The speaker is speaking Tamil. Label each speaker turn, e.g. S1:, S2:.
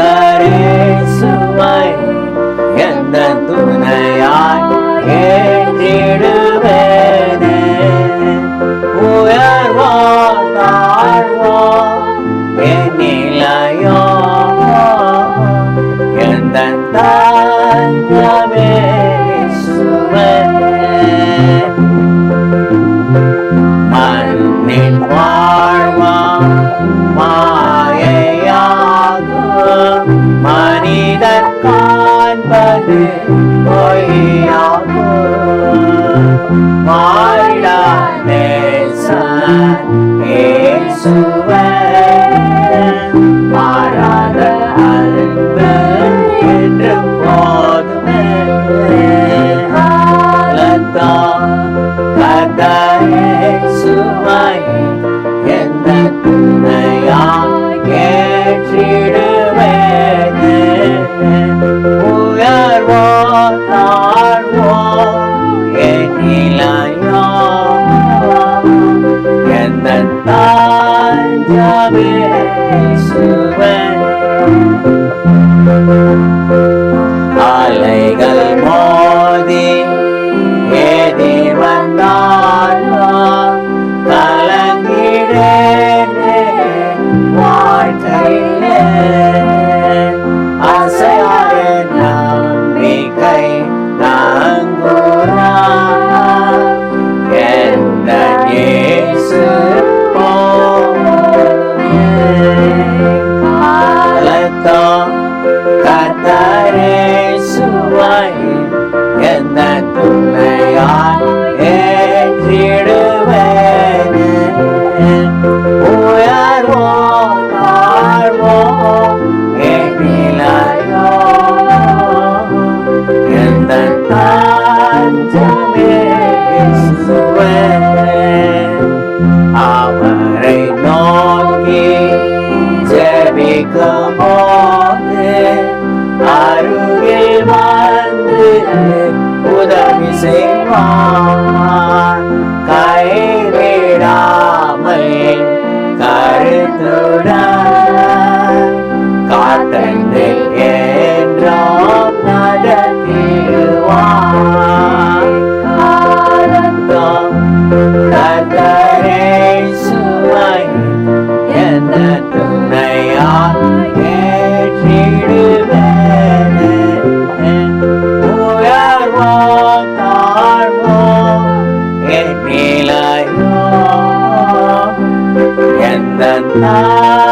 S1: கத்தரே சுமை எந்த துணையாய் ஏற்றிடுவேனே உயர்வா தாழ்வா என் நிலையோ எந்த தஞ்சமே காண்பது பொய்யாகும் மாறிடா நேசன் இயேசுவே மாறாத அன்பு என்று போதுமே காலத்தான் தாழ்வோ என் நிலையோ எந்த தாஞ்சமே கத்தரே சுவை எந்த துணையாய் ஏற்றிடுவேனே உயர்வோ தாழ்வோ என் நிலையோ எந்த தாஞ்சமே இயேசுவே அவரை நோக்கி ஜெபிக்கும் கைவிடாமல் கருத்துடன் காத்தந்து என்றோம் நடத்திடுவான் Ah.